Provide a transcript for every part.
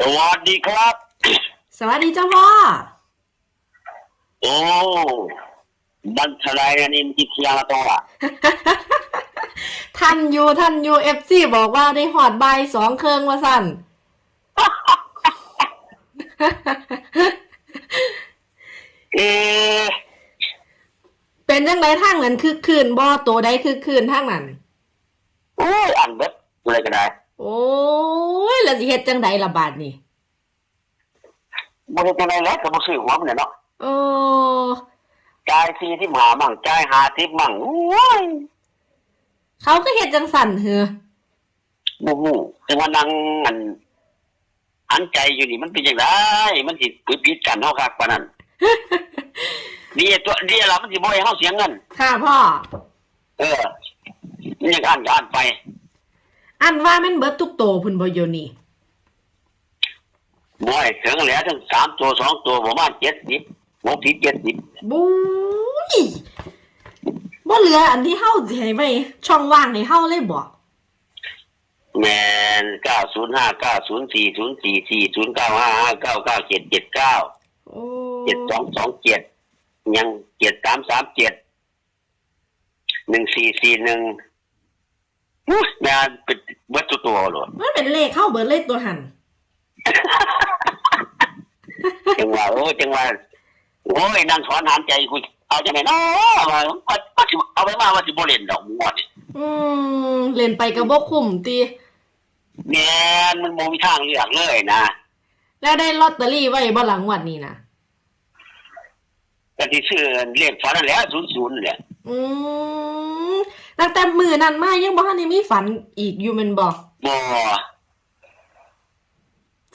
สวัสดีครับ สวัสดีเจ้าพ่อ โอ้บันทลายนันอินทิพยาตัวท่านยูท่านยูเอฟซีบอกว่าได้หอดใบายสองเครื่องว่าสั่นเอ๊ะเป็นจังไรทางนั้นคือคืนบ่ตัวใดคือคืนทางนั้นโอ้ยอันเบ็ดอะไรก็ได้ โอ้ยแล้วสิเฮ็ดจังใดละบาดนี่บริการอะไรแล้วก็บ่ซื้อหัวมันเนี่ยเนาะโอ้จ่ายซีที่หามั่งจ่ายหาทิปมั่งโอ้ยเขาก็เฮ็ดจังสั่นเหือบูฮูแต่ว่านั่งอันอันใจอยู่นี่มันเป็นอย่างไรมันสิปิดปิดกันเท่าคักปานนั้นดีตัวดีละมันสิบ่ให้เฮาเสียเงินค่ะพ่อเออมันยังอ่านก็อ่านไป อันว่าแมันเบิดทุกโตพุ่นบ่อยู่นี่บ่ให้ถึงแล้วทั้งสามตัวสองตัวประมาณเจ็ดสิบหกสิบเจ็ดสิบบุ้ยบ่เหลืออันที่เฮาสิให้ไว้ช่องว่างให้เฮาเลยบ่แมนเก้าศูนย์ห้าเก้าศูนย์สี่ศูนย์สี่สี่ศูนย์เก้าห้าห้าเก้าเก้าเจ็ดเจ็ดเก้าโอ้เจ็ดสองสองเจ็ดยังเจ็ดสามสามเจ็ดหนึ่งสี่สี่หนึ่ง อุ๊ยแม่นเป็นเบิดตัวตัวเลยมันเป็นเลขเข้าเบิดเลยตัวหันจังหวะโอ้ยจังหวะโอ้ยนั่งถอนหายใจกูเอาจังไหนเนาะว่าว่าว่าสิเอาไปมาว่าสิบ่เล่นดอกหมวดนี่อืมเล่นไปก็บ่คุ้มติแม่นมันบ่มีทางเลือกเลยนะแล้วได้ลอตเตอรี่ไว้บ่หลังวันนี้นะแต่ที่ซื้อเลขฝันนั่นแหละศูนย์ศูนย์แหละอืม ตั้งแต่มือนั้นมายังบ่ทันได้มีฝันอีกอยู่แม่นบ่บ่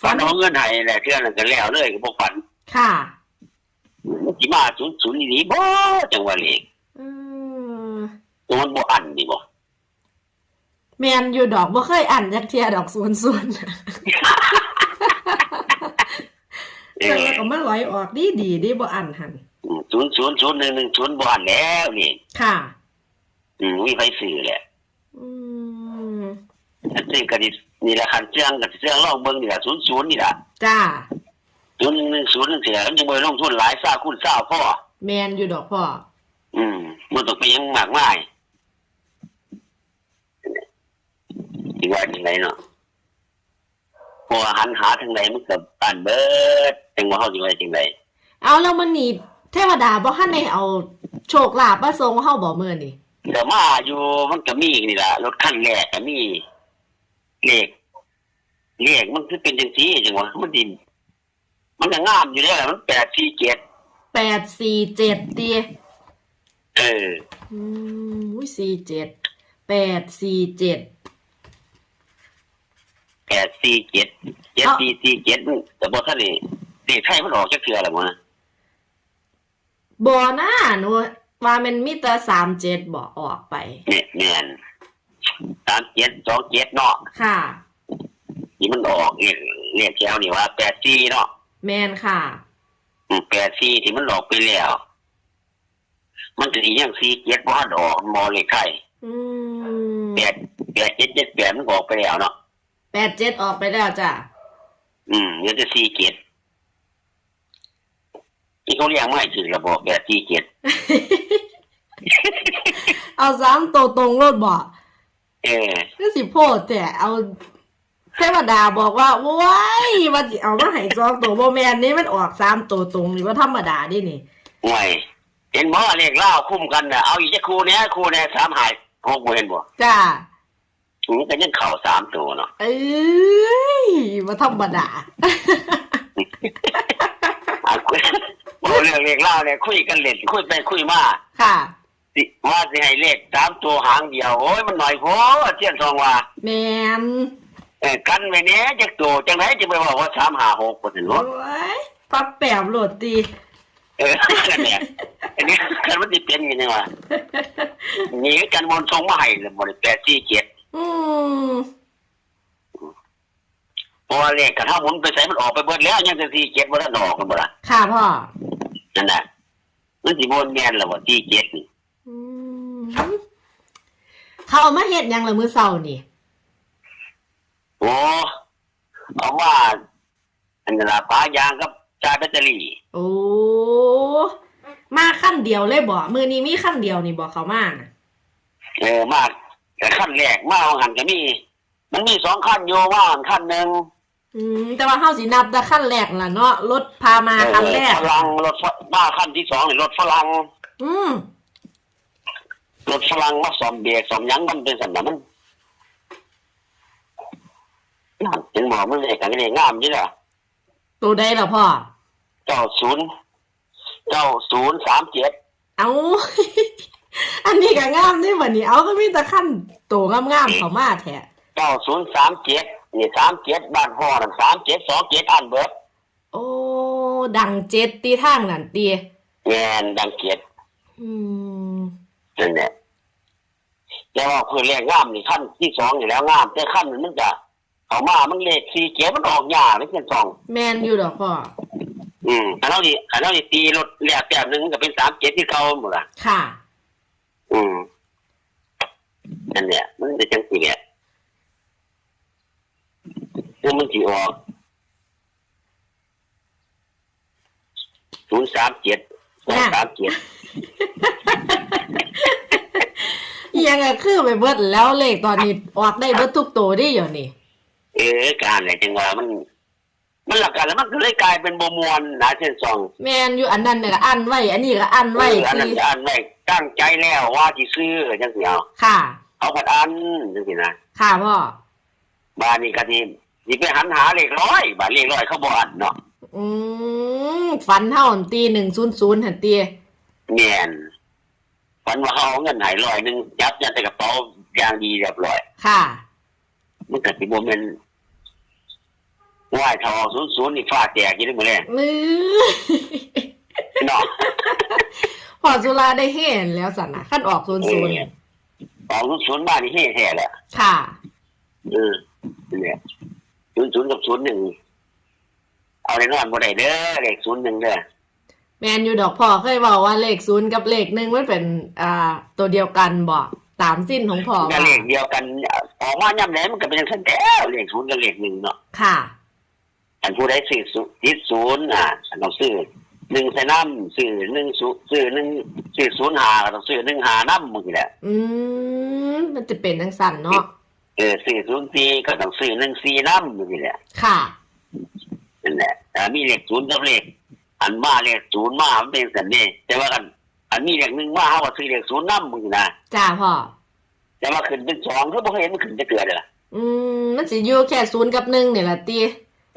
ฝันเอาเงินให้แหละเทื่อนั้นก็แล้วเลยก็บ่ฝันค่ะมันสิมาศูนย์ศูนย์นี่บ่จังว่าเลขอืมตัวมันบ่อันนี่บ่แม่นอยู่ดอกบ่เคยอ่านจักเที่ยดอกศูนย์ศูนย์เอแต่อว่าก็มันลอยออกดีดีๆเดิบ่อ่านหันศูนย์ศูนย์ศูนย์หนึ่งหนึ่งศูนย์บ่อันแล้วนี่ ค่ะ อืมมีไฟซื้อแหละอืมอันนี้ก็ดินี่ละคันเชื่องก็เชื่องลองเบิ่งนี่ล่ะศูนย์ศูนย์นี่ล่ะจ้าศูนย์หนึ่งหนึ่งศูนย์นั่นเสียมันยังบ่ได้ลงทุนหลายซ่าคุณซ่าพ่อ แม่นอยู่ดอกพ่อ อืมมันต้องไปยังมากมายที่ว่าจังไดเนาะเพอหันหาทางใดมันก็อ่านเบิดจังว่าเฮาสิว่าจังไดเอาแล้วมันนี่เทวดาบ่ทันได้เอาโชคลาภมาส่งเฮาบ่มื้อนี่ เดี๋ยวมาอยู่มันก็มีนี่ล่ะรถคันแรกก็มีเลขเลขมันคือเป็นจังซี่จังวะมันดิมันก็งามอยู่แล้วล่ะมัน847แปดสี่เจ็ดตีเอออืมอุ้ยสี่เจ็ดแปดสี่เจ็ด847 7447แต่บ่ทันได้เลขไทยมันออกจักเทื่อแล้วบ่นะบอหน้าหนู ว่ามันมีแต่สามเจ็ดบอกออกไป เนี่ยแม่น37 27เนาะค่ะที่มันออกเลขเลขแถวนี่ว่า84เนาะแมนค่ะ อืม84ที่มันออกไปแล้ว มันสิยัง47บ่ทันออกมอเลขไทยอืมแปดแปดเจ็ดเจ็ดแปดมันก็ออกไปแล้วเนาะแปดเจ็ดออกไปแล้วจ้ะ อืมยังจะสี่เจ็ด ที่เขาเรียกไม่ถึงระบบแบบสี่เจ็ดเอาสามตัวตรงรถบอกเออก็สิโพดแต่เอาเทวดาบอกว่าว้ายว่าสิเอามาให้สองตัวโบแมนนี่มันออกสามตัวตรงนี่ว่าธรรมดาดินี่ห่วยเห็นบ่เลขเล่าคุ้มกันนะเอาอีกจะครูเนี้ยครูเนี้ยสามหายหกบ่เห็นบ่จ้าอืมก็ยังเข่าสามตัวเนาะเอ้ยว่าธรรมดาอะคุยบ่ เรื่องเลขเล่าเนี่ยคุยกันเล่นคุยไปคุยมาค่ะสิว่าสิให้เลขสามตัวหางเดียวโอ้ยมันหน่อยโพดเทียนทองว่าแมนเออกันไว้เนี้ยจักตัวจังไหนจะไปบอกว่าสามหาหกบ่ถึงโอ้เนาะยปับแปมโหลดตีเออนั่นแหละอันนี้คันมันสิเป็นกันยังวะหนีกันมนต์ทรงมาให้เลยบ่ได้แปดสี่เจ็ดอืมเพราะว่าเลขกระทำหมุนไปใส่มันออกไปเบิดแล้วยังจะสี่เจ็ดบ่ได้ดอกกันบ่ล่ะค่ะพ่อ นั่นน่ะมันสิบ่แม่นแล้วบ่สี่เจ็ดนี่อืมเขาเอามาเฮ็ดหยังละมื้อเช้านี่โอ้เอาว่าอันนั้นละป้ายางกับจ่ายแบตเตอรี่โอ้มาขั้นเดียวเลยบ่มือนี้มีขั้นเดียวนี่บ่เขามาน่ะเออมากแต่ขั้นแรกมาเอาหันก็มี มันมีสองขั้นโยว่าหันขั้นหนึ่ง อืมแต่ว่าเฮาสินับแต่ขั้นแรกล่ะเนาะรถพามาขั้นแรกฝรั่งรถฝมาขั้นที่สองนี่รถฝรั่งอืมรถฝรั่งมาสอมเบรกสอมหยังมันเป็นสันนะมันนั่นจึงบอกมันเลยกันเลยงามนี่แหละตัวใดล่ะพ่อเจ้าศูนย์เจ้าศูนย์สามเจ็ดเอา อันนี้ก็งามนี่บัดนี้เอาก็มีแต่ขั้นโตงามๆเขามาแท้เจ้าศูนย์สามเจ็ด นี่สามเจ็ดบ้านพ่อนั่นสามเจ็ดสองเจ็ดอันเบิดโอ้ ดังเจ็ดตีทางนั่นตีแงนดังเกียรติอืมนั่นแหละแต่ว่าเพื่อแรกงามนี่ขั้นที่สองอยู่แล้วงามแต่ขั้นมันจะเขามามันเลขสี่เจ็ดมันออกยากเลยเช่นสองแมนอยู่ดอกพ่ออืมอันนั้นนี่อันนั้นนี่ตีรถแหลกแบบหนึงก็เป็นสามเจ็ดที่เก่าหมดละค่ะ อืมนั่นเนี่ยมันจะจังสีเนี่ย คือมันจีออกศูนย์สามเจ็ดสองสามเจ็ดยังไงคือไปเบิดแล้วเลขตอนนี้ออกได้เบิดทุกตัวได้อยู่นี่ เออการเนี่ยจังว่ามัน มันหลักการแล้วมันก็เลยกลายเป็นบมวลนะเช่นสองแมนอยู่อันนั้นเนี่ยก็อันไว้ อันนี้ก็อันไว้เอออันนั้นตีจะอันไม่ตั้งใจแล้วว่าที่ซื้อจังสิเอาค่ะ เอาผัดอันจังสินะค่ะพ่อบ้านนี้ก็ที นี่ไปหันหาเลขร้อยบ้านเลขร้อยเขาบอกอันเนาะอืมฟันเท่าหันตีหนึ่งศูนย์ศูนย์หันตีเนียนฝันว่าเขาเอาเงินใหายร้อยหนึ่งยัดยัดใส่กระเป๋าอย่างดีเรียบร้อย ค่ะ มันเกิดที่โมเมนต์ว่ายทองศูนย์ศูนย์นี่ฟ้าแตกอยี่ได้หมดเลยมือ เนาะ พอจุฬาได้เห็นแล้วสันนะขั้นออกศูนย์ศูนย์สองศูนย์ศูนย์บ้านนี่เฮ่แท้แหละค่ะ เออเนี่ย ศูนย์ศูนย์กับศูนย์หนึ่งเอาในนอนบ่ได้เด้อเลขศูนย์หนึ่งเด้อแมนอยู่ดอกพ่อเคยบอกว่าเลขศูนย์กับเลขหนึ่งมันเป็น อ่า ตัวเดียวกันบอกตามสิ้นของพ่อก็ว่าเลขเดียวกันออกมาย่ำไหนมันก็เป็นอย่างเช่นแต่เลขศูนย์กับเลขหนึ่งเนาะค่ะ อันผู้ใดซื้อศูยึดศูนย์อะอันต้องซื้อหนึ่งใส่น้ำซื้อหนึ่งศูซื้อหนึ่งซื้อศูนย์หาก็ต้องซื้อหนึ่งหาน้ำมึงแหละ อืมมันจะเป็นทั้งสั่นเนาะเออซื้อศูนย์สี่ก็ต้องซื้อหนึ่งสี่น้ำมึงแหละค่ะนั่นแหละแต่มีเลขศูนย์กับเลขอันมาเลขศูนย์มามันเป็นสันนี่แต่ว่ากันอันมีเลขหนึ่งมาเขาก็ซื้อเลขศูนย์น้ำมึงนะจ้าพ่อแต่ว่าขึ้นเป็นสองเขาบอกเห็นมันขึ้นจะเกิดเลยล่ะอืมมันสิอยู่แค่ศูนย์กับหนึ่งเนี่ยละตี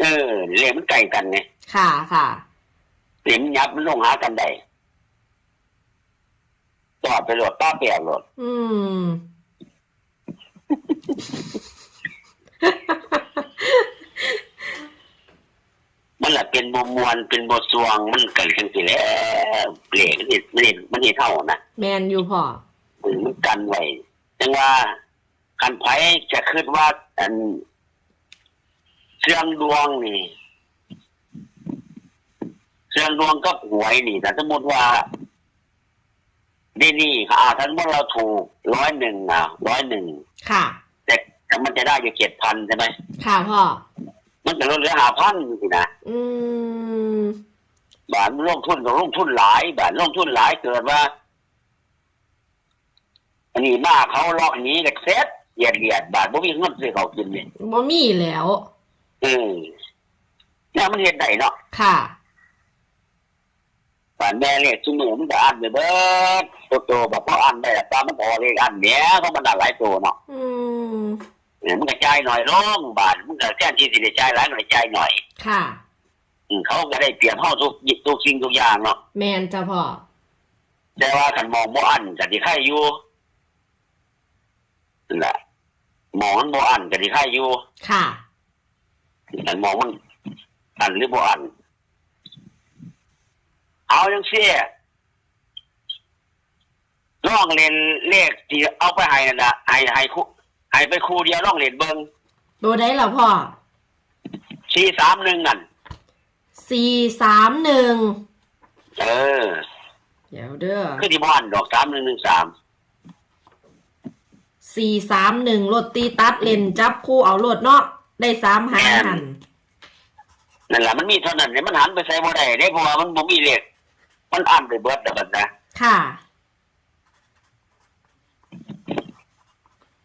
เออเลขมันไกลกันไงค่ะค่ะเลขมันยับมันลงหากันได้จอดไปโหลดป้าเปียกโหลดอืม มันแหละเป็นบมวลเป็นบทสวงมันเกิดขึ้นสิแล้วเปลี่ยนมันนี่มันนี่มันนี่เท่านะแมนอยู่พ่ออืมมันกันไว้จังว่ากันไผจะคิดว่าอันเสื่องดวงนี่เสื่องดวงกับหวยนี่แต่สมมติว่านี่นี่อ่าท่านว่าเราถูกร้อยหนึ่งอะร้อยหนึ่งค่ะ แต่แต่มันจะได้อยู่เจ็ดพันใช่ไหมค่ะพ่อ มันจะลดเหลือหาพันสินะอืมบาทลงทุนก็ลงทุนหลาย บาทลงทุนหลายเกิดว่า อันนี้มาเขาเลาะหนี้กับเซ็ตเหยียดเหยียดบาทบ่มีเงินซื้อเขากินเนี่ยบ่มีแล้วเออเนี่ยมันเห็นได้เนาะค่ะ บาทแม่เลขชุมอมันก็อ่านไปเบิดตัวโตบอกพออ่านได้แต่ตามมันพอเลขอ่านเนี้ยเขามันอ่านหลายตัวเนาะอืม เนี่ยมันกระจายหน่อยลงบาทมันก็แค่ที่สิได้จ่ายหลายหน่อยจ่ายหน่อยค่ะ อืมเขาก็ได้เปรียบเฮาทุกทุกสิ่งทุกอย่างเนาะแมนจ้าพ่อ แต่ว่ากันมองบ่อันก็สิไข่อยู่นั่นแหละมองมันบ่อันก็สิไข่อยู่ค่ะแต่มองมันอันหรือบ่อัน เอาจังซี่ลองเล่นเลขที่เอาไปให้นั่นน่ะให้ให้คู่ ให้ไปคู่เดียวลองเล่นเบิ่งตัวได้แล้วพ่อ431นั่นสี่สามหนึ่งเออเดี๋ยวเด้อคือที่บ่อันดอก3113สี่สามหนึ่งรถตีตัดเลนจับคู่เอารถเนาะได้สามหางหันนั่นแหละมันมีเท่านั้นเนี่ยมันหันไปใส่บ่ได้เด้เพราะว่ามันบ่มีเลขมันอ่านไปเบิดแต่บัดนะค่ะ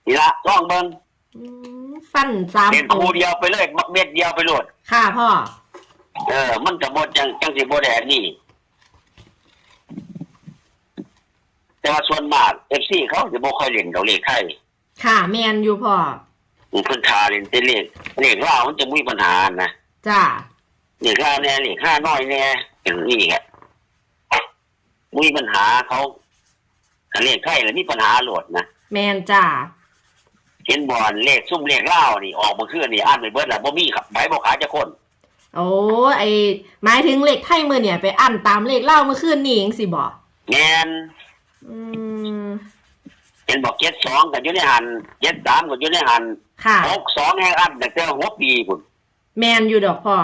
นี่ละลองเบิ่งอืมฟันสามเล่นตัคู่วเดียวไปเลยเม็ดเดียวไปโลดค่ะพ่อ เออ มันก็บ่จังจังสิบ่ได้อันนี้ แต่ว่าส่วนมาก FC เขาจะบ่ค่อยเล่นดอกเลขไทยค่ะแมนอยู่พ่อเพิ่นทาเล่นแต่เลขเลขลาวมันจะมีปัญหานะ จ้าเลขลาวแน่เลขห้าน้อยแน่อย่างนี้แหละมีปัญหาเขาคันเลขไทยแล้วมีปัญหาโหลดนะแมนจ้า เห็นบอลเลขซุ่มเลขเล่าวนี่ออกมาคืนนี่อ่านไปเบิดแล้วบ่มีครับใบบ่ขายจะคนโอ้ไอหมายถึงเลขไทยมือเนี่ยไปอันตามเลขเล่าเมื่อคืนนี่เองสิบอกแงนอืมเห็นบอกเจ็ดสองก็อยู่ในหันเจ็ดสามก็อยู่ในหันค่ะหกสองแห่งอันแต่เจอหัวปีพุ่นแมนอยู่ดอกพ่อ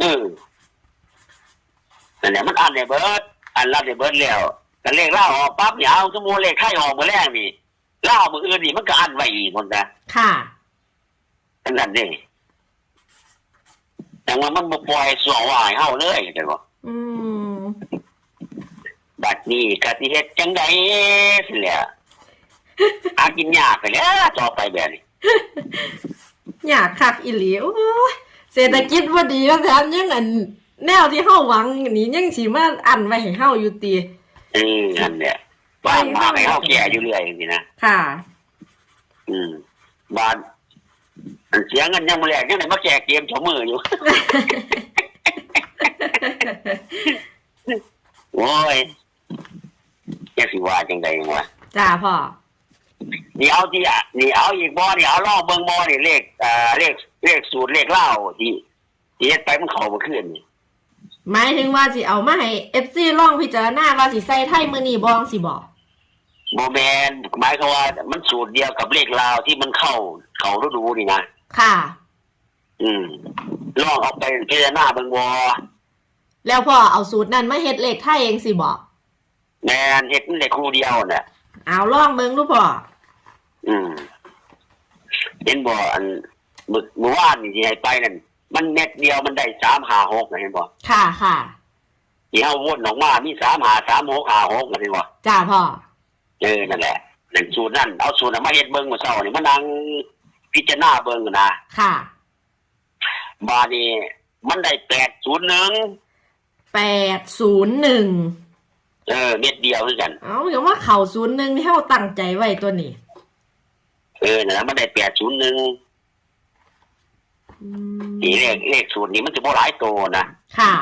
เออนั่นแหละมันอ่านได้เบิดอ่านรับได้เบิดแล้วแต่เลขเล่าวออกปั๊บเนี่ยเอาสมมุติเลขไทยออกมาแรกนี่เล่าวมืออื่นนี่มันก็อ่านไว้อีกคนนะค่ะอันนั้นนี่แต่ว่ามันบ่ปล่อยสวงว่าให้เฮาเลยแต่ว่าอืมบัดนี้กสิเฮ็ดจังไดสิแหละอากินยากไปแล้วต่อไปแบบนี้อยากคักอิหลีโอ้ยเศรษฐกิจบ่ดีก็แถมยังอันแนวที่เฮาหวังนี่ยังสิมาอันไว้ให้เฮาอยู่ตีเออนั่นแหละ บ้านมาให้เฮาแก่อยู่เรื่อยอย่างนี้นะค่ะ อืมบ้านอันเสียเงินยังบ่แลกยังได้มาแก่เกมชมืออยู่ โอ้ยแกสิว่าจังไดวะจ้าพ่อ นี่เอาที่อะนี่เอาอีกบ่นี่เอาลองเบิ่งบ่นี่เลขเอ่อเลขเลขสูตรเลขเล่าที่ที่เฮ็ดไปมันเข้าบ่ขึ้นนี่หมายถึงว่าสิเอามาให้ FC ลองพิจารณาว่าสิใส่ไทยมื้อนี้บ่สิบ่ โมแมนหมายความว่ามันสูตรเดียวกับเลขลาวที่มันเข้าเขาฤดูนี่นะค่ะ อืมลองเอาไปพิจารณาเบิ่งบ่แล้วพ่อเอาสูตรนั้นมาเฮ็ดเลขไทยเองสิบ่แมนเฮ็ดมันได้ครูเดียวน่ะ เอาลองเบิ่งดูพ่ออืมเห็นบ่อันมื้อเมื่อวานนี่ที่ให้ไปนั่นมันเม็ดเดียวมันได้3 5 6นะเห็นบ่ค่ะค่ะที่เฮาวนออกมามี3 5 3 6 5 6นะเห็นบ่จ้าพ่อ เออนั่นแหละนั่นสูตรนั้นเอาสูตรนั้นมาเฮ็ดเบิ่งเมื่อเช้านี่มานั่งพิจารณาเบิ่งนะค่ะ บาดนี้มันได้801 แปดศูนย์หนึ่งเออเม็ดเดียวคือกัน เอาอย่างว่าเข่าศูนย์หนึ่งที่เฮาตั้งใจไว้ตัวนี้ เออนั่นแหละมันได้801อืมนี่เลขเลขสูตรนี้มันจะบ่หลายตัวนะค่ะ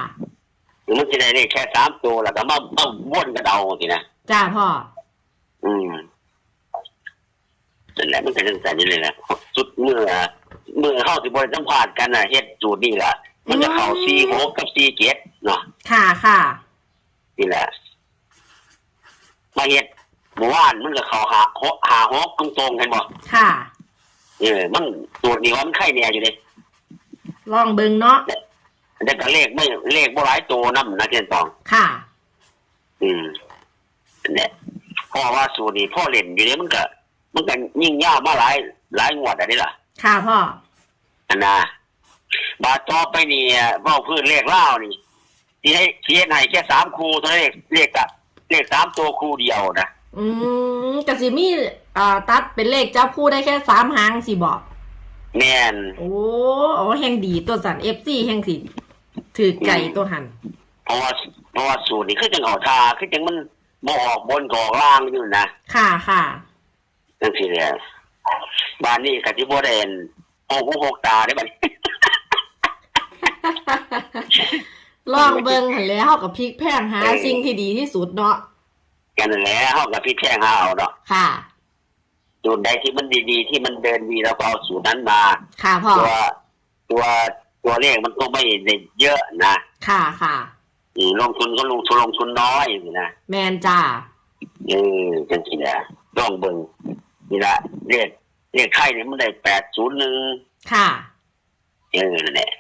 หรือมันจะได้เลขแค่สามตัวแล้วก็มามาวนกันเอาสินะ จ้าพ่อ อืมนั่นแหละมันก็จังซั่นนี่เลยนะสุดเมื่อเมื่อเข้าสิบ่ได้สัมภาษณ์กันน่ะเฮ็ดสูตรนี่ล่ะมันจะเข้า46กับ47เนาะค่ะค่ะ นี่แหละ มาเฮ็ดเมื่อวานมันก็เข้าหาหกหาหกตรงๆเห็นบ่ค่ะ เออมันสูตรนี้ว่ามันไข่แน่อยู่เด้ลองเบิ่งเนาะแต่ก็เลขไม่เลขบ่หลายตัวนำนะเทียนตอง ค่ะ อืมเนี่ยเพราะว่าสูตรนี้พ่อเล่นอยู่เนี่ยมันก็มันก็ยิ่งยาวมาหลายหลายงวดอันนี้ล่ะค่ะพ่ออันนะบาทต่อไปนี่เว้าพื้นเลขเล่าวนี่ที่ให้ที่ให้แค่สามคูเท่านั้นเลขเลขอะเลขสามตัวคูเดียวนะอืมกสิมีอ่าตัดเป็นเลขจับคู่ได้แค่สามหางสิบอกแม่นโอ้โอ้แห่งดีตัวสันเอฟซีแห่งสิถือไก่ตัวหันเพราะว่าเพราะว่าสูตรนี้คือจังเอาทาคือจังมัน บ่ออกบนกออกล่างอยู่นะค่ะค่ะจังซี่แหละบ้านนี้ก็สิบ่ได้เห็นหกหูหกตาได้บัดนี้ ลองเบิ่งหันแล้วเฮากับพลิกแพงหาสิ่งที่ดีที่สุดเนาะกันนั่นแหละเฮาก็พี่แจ้งหาเอาเนาะค่ะ สูตรใดที่มันดีๆ ที่มันเดินดีเราก็เอาสูตรนั้นมา ค่ะพ่อตัวตัวตัวเลขมันก็ไม่ได้เยอะนะ ค่ะค่ะอืม ลงทุนก็ลงทุนลงทุนน้อยนี่นะแมนจ้าเออจังสิแหละต้องเบิ่งนี่ละเลขเลขไข่เนี่ยมันได้แปดศูนย์หนึ่งค่ะเออนั่นแหละ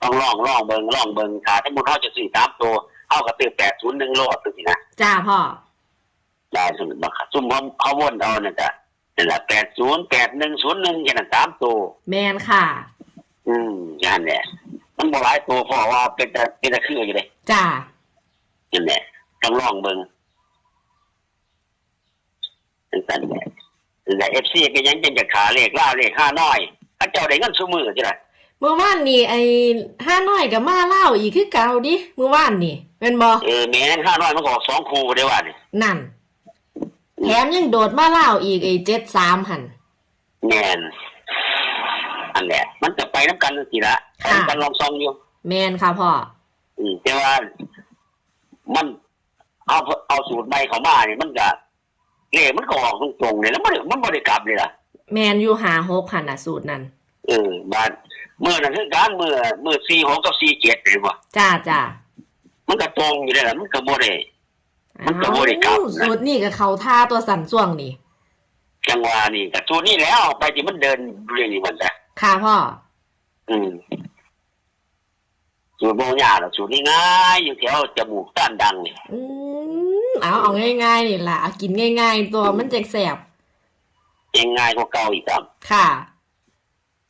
ต้องลองลองเบิ่งลองเบิ่งถ้าสมมติเขาจะสี่สามตัวเขาก็ตื่นแปดศูนย์หนึ่งโลดตัวสินะจ้าพ่อได้สมมติว่าซุ่มเขาเขาวนเอานั่นจ้ะนั่นแหละแปดศูนย์แปดหนึ่งศูนย์หนึ่งแค่นั้นสามตัวแมนค่ะ อืมนั่นแหละ มันบ่หลายตัวเพราะว่าเป็นแต่เป็นแต่คืออยู่เลยจ้านั่นแหละต้องลองเบิ่งนั่นแหละนั่นแหละเอฟซีก็ยังเป็นจากขาเลขล่าเลขห้าน้อยถ้าเจ้าได้เงินซุมือจ้ะเมื่อวานนี่ไอ้ห้าน้อยกับมาเล่าอีกคือเก่าดิเมื่อวานนี่เป็นบอเออแม่นห้าน้อยมันก็ออกสองคูได้ว่านี่นั่นแถมยังโดดมาเล่าอีกไอ้เจ็ดสามหันแม่นอัน แหละ มันจะไปน้ำกันสิละค่ะน้ำกันลองซองอยู่แมนค่ะพ่อ อืมแต่ว่า มันเอาเอาสูตรใบเขามาเนี่ยมันก็เลขมันก็ออกตรงๆเลยแล้วมันมันบ่ได้กลับเลยล่ะแมนอยู่หาหกหันอะสูตรนั้นเออบานเมื่อนั้นคือการเมื่อเมื่อสี่หกกับสี่เจ็ดเลยว่ะจ้าจ้ามันก็ตรงอยู่เลยล่ะมันก็บ่ได้ มันก็บ่ได้กลับนะ สูตรนี่กับเขาท่าตัวสั่นส่วงนี่ จังหวะนี่กับสูตรนี้แล้วไปที่มันเดินเรื่องนี้มันจ้ะ ค่ะพ่อ อืมสูตรโบยากหรอกสูตรนี้ง่ายอยู่แถวจมูกต้านดังนี่อืมเอาเอาง่ายๆนี่แหละเอากินง่าย ๆ ตัวมันจะแสบเองง่ายกว่าเก่าอีกครับค่ะ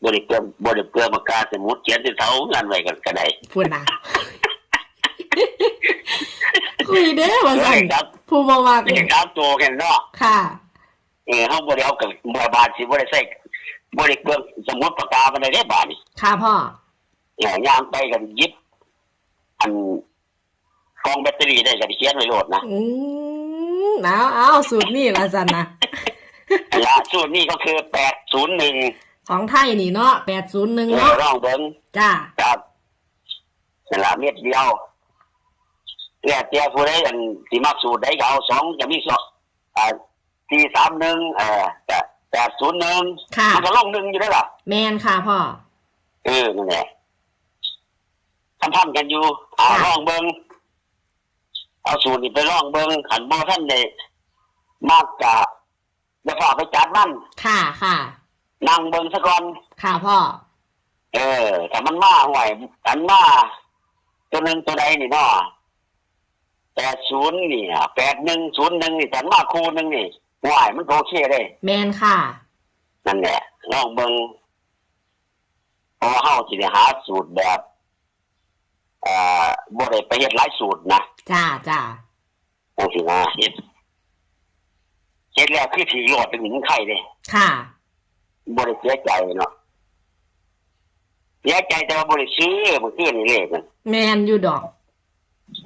บริเกลือบริเกลือปากกาสมุดเขียนที่เท้างานไว้กันก็ได้พูดนะคุยเด้อว่าสั่นครับผู้มามากไม่ใช่ครับตัวกันเนาะค่ะเออเขาบริเอากับบริบาลสิบริใส่ บริเกลือสมุดปากกามันได้บาทนี่ค่ะพ่อเนี่ยยามไปกันยิบ อันกองแบตเตอรี่ได้กันเขียนไว้โหลดนะอืมเอาเอาสูตรนี่ละสันนะละสูตรนี้ก็คือแปดศูนย์หนึ่งของไทยนี่เนาะแปดศูนย์หนึ่งเออเนาะร่องเบิ้งจ้าครับนั่นละเม็ดเดียวแล้วเจ้าผู้ใดอันที่มักสูตรใดก็เอาสองจะมีสองอ่าสี่สามหนึ่งเออ แปดแปดศูนย์หนึ่งค่ะ มันก็ล่องหนึ่งอยู่แล้วล่ะแมนค่ะพ่อ เออนั่นแหละทำพันกันอยู่เอาค่ะล่องเบิ้งเอาสูตรนี่ไปล่องเบิ้งขันบ่ท่านเดมากกะจะฝากไปจัดมันค่ะค่ะ นั่งเบิ้งซะก่อน ค่ะพ่อ เออแต่มันมาห่วยอันมาตัวหนึ่งตัวใดนี่เนาะแปดศูนย์นี่แปดหนึ่งศูนย์หนึ่งนี่แต่มาคูหนึ่งนี่ ห่วยมันโอเคเลยแมนค่ะ นั่นแหละลองเบิ้งเพราะว่าเฮาสิได้หาสูตรแบบเอ่อบ่ได้ไปเฮ็ดหลายสูตรนะจ้าจ้าจังซี่นะเฮ็ดเฮ็ดแล้วคือถือโลดเป็นหนึ่งไข่เด้ค่ะบ่ได้เสียใจเนาะเสียใจแต่ว่าบ่ได้ซื้อบ่ซื้อนี่เลขมันแมนอยู่ดอก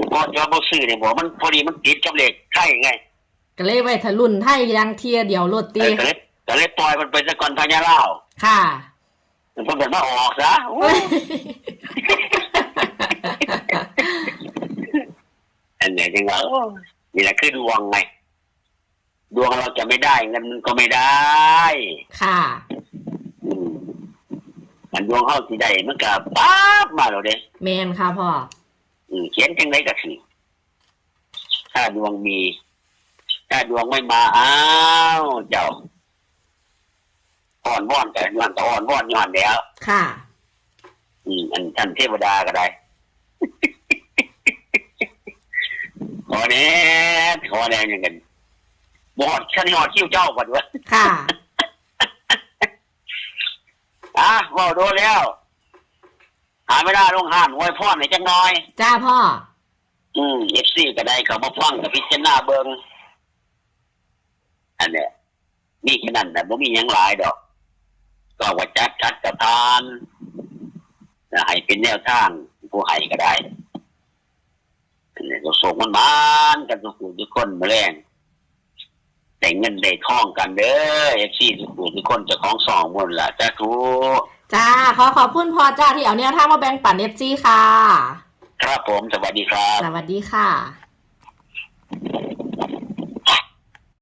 เพราะจะบ่ซื้อนี่บ่มันพอดีมันติดกับเลขไข่ไง ก็เลยไว้ทะลุนไทยอยังเทียเดียวโลดเอตีอก็เลยก็เลยปล่อยมันไปซะก่อนพญาลาวค่ะ มันเพิ่นมาออกซะอู้อันไหนจังว่าโอ้นี่แหละคือดวงไงดวงเราจะไม่ได้เงินมันก็ไม่ได้ ค่ะ อืมมันดวงเฮาสิได้มันก็ป๊าบมาแล้วเด้ แมนค่ะพ่อ อืมเขียนจังไดก็คือถ้าดวงมี ถ้าดวงไม่มาอ้าวเจ้าอ่อนว่อนแต่ย้อนก็อ่อนว่อนย้อนแล้ว ค่ะ อืมอันท่านเทวดาก็ได้ ขอแน่ขอแน่อย่างกันบอดฉันหอดคิ้วเจ้าก่อนวะค่ะ อะเว่าโดนแล้ว หาไม่ได้ลงห้านไว้พ่อหน่อยจังน้อย จ้าพ่อ อืมเอฟซีก็ได้เขามาฟังกับพิจารณาเบิง อันเนี้ยนี่แค่นั้นแต่บ่มีหยังหลายดอก ก็ว่าจัดจัดกับทานนะให้เป็นแนวทางผู้ให้ก็ได้อันนี้ก็ส่งมันมานกันทุกคนทุกคนมาแรงได้เงินได้ทองกันเด้อเอฟซีทุกคนทุกคนเจะของสองหมดละจ้าทุกจ้าขอขอบคุณพ่อจ้าที่เอาเนี่ยท่างมาแบ่งปันเอฟซีค่ะ ครับผม สวัสดีครับ สวัสดีค่ะ